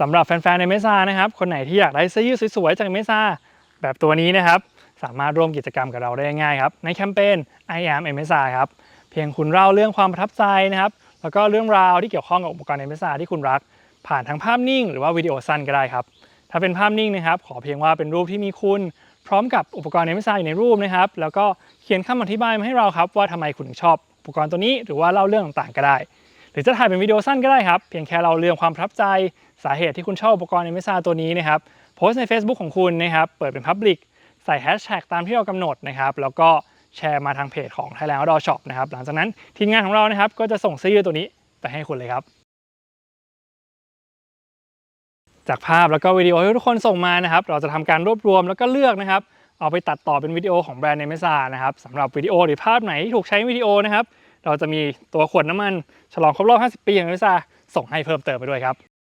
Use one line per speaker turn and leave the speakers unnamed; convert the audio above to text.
สำหรับแฟนๆในเมซานะครับ คนไหนที่อยากได้เสื้อยืดสวยๆจากเมซาแบบตัวนี้นะครับ สามารถร่วมกิจกรรมกับเราได้ง่ายครับ ในแคมเปญ I am MSA ครับ เพียงคุณเล่าเรื่องความประทับใจนะครับ แล้วก็เรื่องราวที่เกี่ยวข้องกับอุปกรณ์ MSA ที่คุณรัก ผ่านทางภาพนิ่ง หรือว่าวิดีโอสั้นก็ได้ครับ ถ้าเป็นภาพนิ่งนะครับ ขอเพียงว่าเป็นรูปที่มีคุณพร้อมกับอุปกรณ์ MSA อยู่ในรูปนะครับ แล้วก็เขียนคำอธิบายมาให้เราครับว่าทำไมคุณถึงชอบอุปกรณ์ตัวนี้ หรือว่าเล่าเรื่องต่างๆก็ได้ หรือจะถ่ายเป็นวิดีโอสั้นก็ได้ครับ เพียงแค่เราเรื่องความประทับใจสาเหตุที่คุณชอบอุปกรณ์ MSA ตัวนี้นะครับโพสต์ใน Facebook ของคุณนะครับเปิดเป็น Public ใส่แฮชแท็กตามที่เรากำหนดนะครับแล้วก็แชร์มาทางเพจของ Thailand Outdoor Shop นะครับหลังจากนั้นทีมงานของเรานะครับก็จะส่งเสื้อยืดตัวนี้ไปให้คุณเลยครับจากภาพแล้วก็วิดีโอที่ทุกคนส่งมานะครับ เราจะทำการรวบรวมแล้วก็เลือกนะครับ เอาไปตัดต่อเป็นวิดีโอของแบรนด์เนม s ซานะครับสำหรับวิดีโอหรือภาพไหนที่ถูกใช้วิดีโอนะครับ เราจะมีตัวขวดน้ำมัน ฉลองครบรอบ 50 ปีของนิซาส่งให้เพิ่มเติมไปด้วยครับ